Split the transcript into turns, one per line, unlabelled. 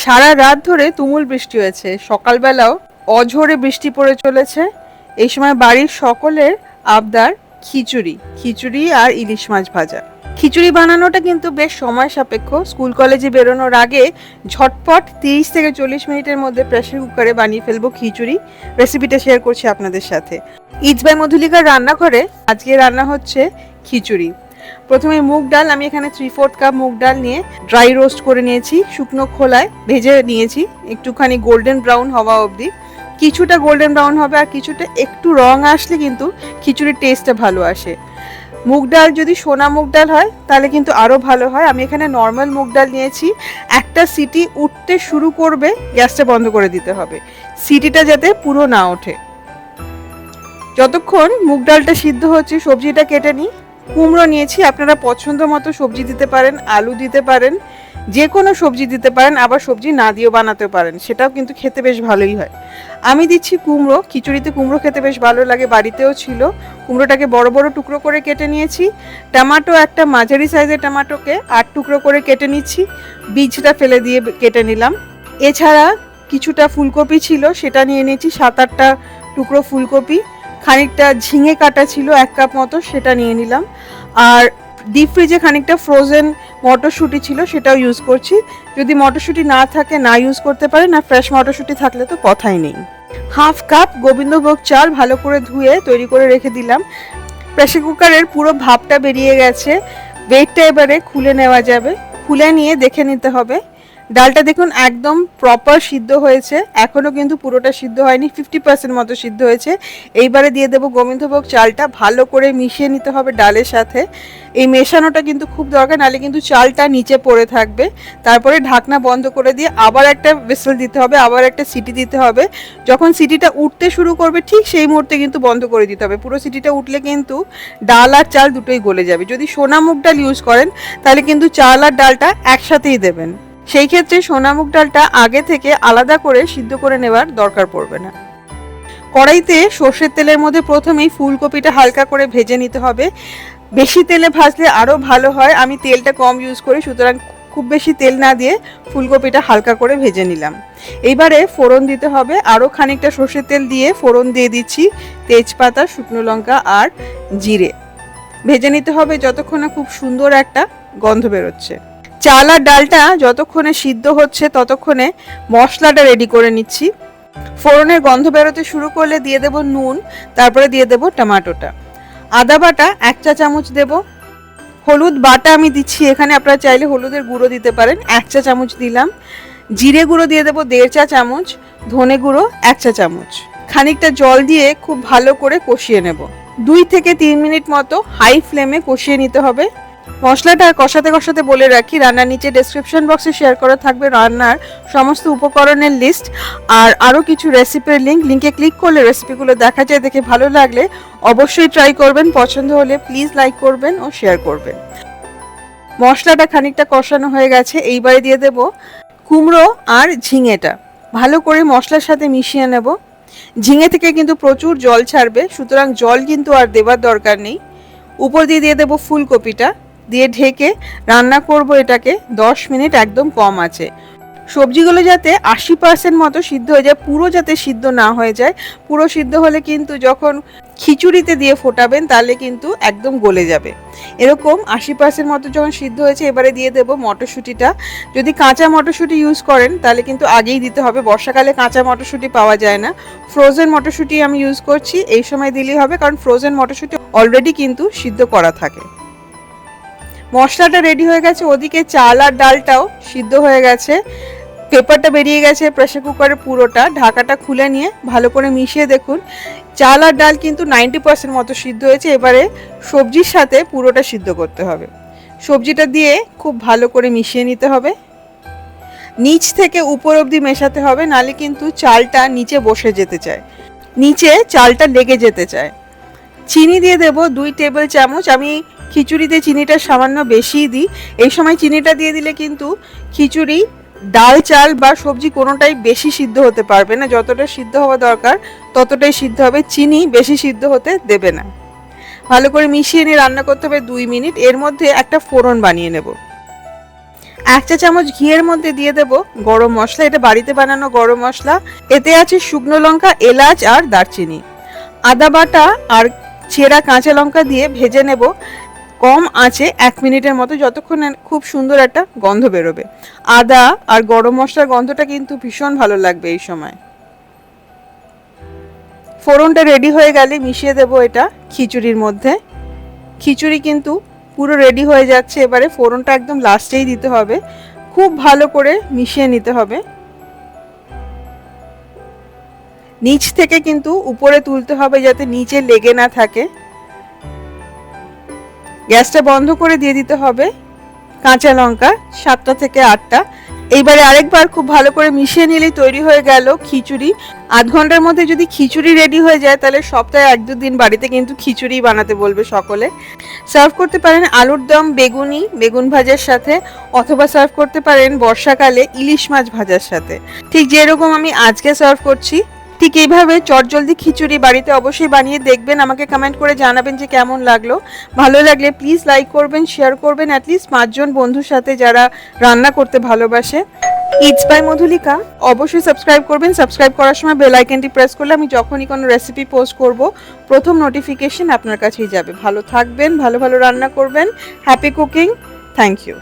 সারা রাত ধরে তুমুল বৃষ্টি হয়েছে। সকালবেলাও অঝোরে বৃষ্টি পড়ে চলেছে। এই সময় বাড়ির সকলের আবদার খিচুড়ি খিচুড়ি আর ইলিশ মাছ ভাজা। খিচুড়ি বানানোটা কিন্তু বেশ সময় সাপেক্ষ। স্কুল কলেজে বেরোনোর আগে ঝটপট তিরিশ থেকে চল্লিশ মিনিটের মধ্যে প্রেসার কুকারে বানিয়ে ফেলব খিচুড়ি। রেসিপিটা শেয়ার করছি আপনাদের সাথে। ইজবাই মধুলিকার রান্নাঘরে আজকে রান্না হচ্ছে খিচুড়ি। প্রথমে মুগ ডাল, আমি এখানে থ্রি ফোর্থ কাপ মুগ ডাল নিয়ে ড্রাই রোস্ট করে নিয়েছি, শুকনো খোলায় ভেজে নিয়েছি, একটুখানি গোল্ডেন ব্রাউন হওয়া অবধি। কিছুটা গোল্ডেন ব্রাউন হবে আর কিছুটা একটু রং আসলে কিন্তু খিচুড়ির টেস্টটা ভালো আসে। মুগ ডাল যদি সোনা মুগ ডাল হয়, তাহলে কিন্তু আরও ভালো হয়। আমি এখানে নর্মাল মুগ ডাল নিয়েছি। একটা সিটি উঠতে শুরু করবে, গ্যাসটা বন্ধ করে দিতে হবে। সিটিটা যাতে পুরো না ওঠে। যতক্ষণ মুগ ডালটা সিদ্ধ হচ্ছে, সবজিটা কেটে নিই কুমড়ো নিয়েছি, আপনারা পছন্দ মতো সবজি দিতে পারেন, আলু দিতে পারেন, যে কোনো সবজি দিতে পারেন, আবার সবজি না দিয়েও বানাতে পারেন, সেটাও কিন্তু খেতে বেশ ভালোই হয়। আমি দিচ্ছি কুমড়ো, খিচুড়িতে কুমড়ো খেতে বেশ ভালো লাগে, বাড়িতেও ছিল। কুমড়োটাকে বড় বড় টুকরো করে কেটে নিয়েছি। টমাটো একটা মাঝারি সাইজের টমাটোকে আট টুকরো করে কেটে নিচ্ছি। বীজটা ফেলে দিয়ে কেটে নিলাম। এছাড়া কিছুটা ফুলকপি ছিল, সেটা নিয়ে নিয়েছি, সাত আটটা টুকরো ফুলকপি। খানিকটা ঝিঙে কাটা ছিল, এক কাপ মতো, সেটা নিয়ে নিলাম। আর ডিপ ফ্রিজে খানিকটা ফ্রোজেন মটরশুঁটি ছিল, সেটাও ইউজ করছি। যদি মটরশুঁটি না থাকে, না ইউজ করতে পারেন না ফ্রেশ মটরশুঁটি থাকলে তো কথাই নেই। হাফ কাপ গোবিন্দভোগ চাল ভালো করে ধুয়ে তৈরি করে রেখে দিলাম। প্রেশার কুকারের পুরো ভাবটা বেরিয়ে গেছে। ওয়েটটা এবারে খুলে নেওয়া যাবে। খুলে নিয়ে দেখে নিতে হবে। ডালটা দেখুন, একদম প্রপার সিদ্ধ হয়েছে। এখনও কিন্তু পুরোটা সিদ্ধ হয়নি ফিফটি পার্সেন্ট মতো সিদ্ধ হয়েছে। এইবারে দিয়ে দেবো গোবিন্দভোগ চালটা, ভালো করে মিশিয়ে নিতে হবে ডালের সাথে। এই মেশানোটা কিন্তু খুব দরকার, নাহলে কিন্তু চালটা নিচে পড়ে থাকবে। তারপরে ঢাকনা বন্ধ করে দিয়ে আবার একটা বিসেল দিতে হবে, আবার একটা সিটি দিতে হবে। যখন সিটিটা উঠতে শুরু করবে, ঠিক সেই মুহূর্তে কিন্তু বন্ধ করে দিতে হবে। পুরো সিটিটা উঠলে কিন্তু ডাল আর চাল দুটোই গলে যাবে। যদি সোনা মুগ ডাল ইউজ করেন, তাহলে কিন্তু চাল আর ডালটা একসাথেই দেবেন। সেই ক্ষেত্রে সোনা মুগ ডালটা আগে থেকে আলাদা করে সিদ্ধ করে নেওয়ার দরকার পড়বে না। কড়াইতে সর্ষের তেলের মধ্যে প্রথমেই ফুলকপিটা হালকা করে ভেজে নিতে হবে। বেশি তেলে ভাজলে আরও ভালো হয়। আমি তেলটা কম ইউজ করি, সুতরাং খুব বেশি তেল না দিয়ে ফুলকপিটা হালকা করে ভেজে নিলাম। এইবারে ফোড়ন দিতে হবে। আরও খানিকটা সর্ষের তেল দিয়ে ফোড়ন দিয়ে দিচ্ছি তেজপাতা, শুকনো লঙ্কা আর জিরে। ভেজে নিতে হবে যতক্ষণ না খুব সুন্দর একটা গন্ধ বেরোচ্ছে। চাল আর ডালটা যতক্ষণে সিদ্ধ হচ্ছে ততক্ষণে মশলাটা রেডি করে নিচ্ছি। ফোড়নের গন্ধ বেরোতে শুরু করলে দিয়ে দেব নুন, তারপরে দিয়ে দেব টমেটোটা। আদা বাটা এক চা চামচ দেব। হলুদ বাটা আমি দিচ্ছি, এখানে আপনারা চাইলে হলুদের গুঁড়ো দিতে পারেন, এক চা চামচ দিলাম। জিরে গুঁড়ো দিয়ে দেবো দেড় চা চামচ, ধনে গুঁড়ো এক চা চামচ। খানিকটা জল দিয়ে খুব ভালো করে কষিয়ে নেব। দুই থেকে তিন মিনিট মতো হাই ফ্লেমে কষিয়ে নিতে হবে। মশলাটা কষাতে কষাতে বলে রাখি, রান্নার নিচে ডেসক্রিপশন বক্সে শেয়ার করা থাকবে রান্নার সমস্ত উপকরণের লিস্ট আর আরও কিছু রেসিপির লিঙ্ক লিঙ্কে ক্লিক করলে রেসিপিগুলো দেখা যায়, দেখে ভালো লাগলে অবশ্যই ট্রাই করবেন, পছন্দ হলে প্লিজ লাইক করবেন ও শেয়ার করবেন। মশলাটা খানিকটা কষানো হয়ে গেছে, এইবারে দিয়ে দেব কুমড়ো আর ঝিঙেটা। ভালো করে মশলার সাথে মিশিয়ে নেব। ঝিঙে থেকে কিন্তু প্রচুর জল ছাড়বে, সুতরাং জল কিন্তু আর দেবার দরকার নেই। উপর দিয়ে দিয়ে দেবো ফুলকপিটা। দিয়ে ঢেকে রান্না করব এটাকে। দশ মিনিট একদম কম আছে। সবজিগুলো যাতে আশি পার্সেন্ট মতো সিদ্ধ হয়ে যায়, পুরো যাতে সিদ্ধ না হয়ে যায়, পুরো সিদ্ধ হলে কিন্তু যখন খিচুড়িতে দিয়ে ফোটাবেন, তাহলে কিন্তু একদম গলে যাবে। এরকম আশি পার্সেন্ট মতো যখন সিদ্ধ হয়েছে, এবারে দিয়ে দেবো মটরশুঁটিটা। যদি কাঁচা মটরশুঁটি ইউজ করেন, তাহলে কিন্তু আগেই দিতে হবে। বর্ষাকালে কাঁচা মটরশুঁটি পাওয়া যায় না। ফ্রোজেন মটরশুঁটি আমি ইউজ করছি, এই সময় দিলেই হবে, কারণ ফ্রোজেন মটরশুঁটি অলরেডি কিন্তু সিদ্ধ করা থাকে। মশলাটা রেডি হয়ে গেছে, ওদিকে চাল আর ডালটাও সিদ্ধ হয়ে গেছে। পেপারটা বেরিয়ে গেছে প্রেসার কুকারের পুরোটা, ঢাকাটা খুলে নিয়ে ভালো করে মিশিয়ে দেখুন। চাল আর ডাল কিন্তু নাইনটি পার্সেন্ট মতো সিদ্ধ হয়েছে, এবারে সবজির সাথে পুরোটা সিদ্ধ করতে হবে। সবজিটা দিয়ে খুব ভালো করে মিশিয়ে নিতে হবে। নিচ থেকে উপর অবধি মেশাতে হবে, নালে কিন্তু চালটা নিচে বসে যেতে চায়। নিচে চালটা লেগে যেতে চায়। চিনি দিয়ে দেব দুই টেবিল চামচ, আমি খিচুড়িতে চিনিটা সামান্য বেশিই দিই। এই সময় চিনিটা দিয়ে দিলে কিন্তু খিচুড়ি, ডাল, চাল বা সবজি কোনোটাই বেশি সিদ্ধ হতে পারবে না। যতটা সিদ্ধ হওয়া দরকার, ততটাই সিদ্ধ হবে। চিনি বেশি সিদ্ধ হতে দেবে না। ভালো করে মিশিয়ে নিয়ে রান্না করতে হবে দুই মিনিট। এর মধ্যে একটা ফোড়ন বানিয়ে নেব। এক চা চামচ ঘিয়ের মধ্যে দিয়ে দেব গরম মশলা। এটা বাড়িতে বানানো গরম মশলা। এতে আছে শুকনো লঙ্কা, এলাচ আর দারচিনি। আদা বাটা আর ছেঁড়া কাঁচা লঙ্কা দিয়ে ভেজে নেব। কম আঁচে এক মিনিটের মতো, যতক্ষণ খুব সুন্দর একটা গন্ধ বেরোবে। আদা আর গরম মশলার গন্ধটা কিন্তু ভীষণ ভালো লাগবে এই সময়। ফোড়নটা রেডি হয়ে গেলে মিশিয়ে দেব এটা খিচুড়ির মধ্যে। খিচুড়ি কিন্তু পুরো রেডি হয়ে যাচ্ছে, এবারে ফোড়নটা একদম লাস্টেই দিতে হবে। খুব ভালো করে মিশিয়ে নিতে হবে। নিচ থেকে কিন্তু উপরে তুলতে হবে যাতে নিচে লেগে না থাকে। গ্যাসটা বন্ধ করে দিয়ে দিতে হবে। কাঁচা লঙ্কা, সাতটা থেকে আটটা। এইবারে আরেকবার খুব ভালো করে মিশিয়ে নিলেই তৈরি হয়ে গেল খিচুড়ি। আধ ঘণ্টার মধ্যে যদি খিচুড়ি রেডি হয়ে যায়, তাহলে সপ্তাহে এক দুদিন বাড়িতে কিন্তু খিচুড়ি বানাতে বলবে সকলে। সার্ভ করতে পারেন আলুর দম, বেগুনি, বেগুন ভাজার সাথে, অথবা সার্ভ করতে পারেন বর্ষাকালে ইলিশ মাছ ভাজার সাথে। ঠিক যেরকম আমি আজকে সার্ভ করছি ঠিক এইভাবে চটজলদি খিচুড়ি বাড়িতে অবশ্যই বানিয়ে দেখবেন, আমাকে কমেন্ট করে জানাবেন যে কেমন লাগল। ভালো লাগলে প্লিজ লাইক করবেন শেয়ার করবেন অ্যাটলিস্ট পাঁচজন বন্ধুর সাথে যারা রান্না করতে ভালোবাসে। It's by Madhulika. অবশ্যই সাবস্ক্রাইব করবেন সাবস্ক্রাইব করার সময় বেল আইকনটি প্রেস করলে আমি যখনই কোনো রেসিপি পোস্ট করব, প্রথম নোটিফিকেশন আপনার কাছেই যাবে। ভালো থাকবেন, ভালো ভালো রান্না করবেন। Happy cooking thank you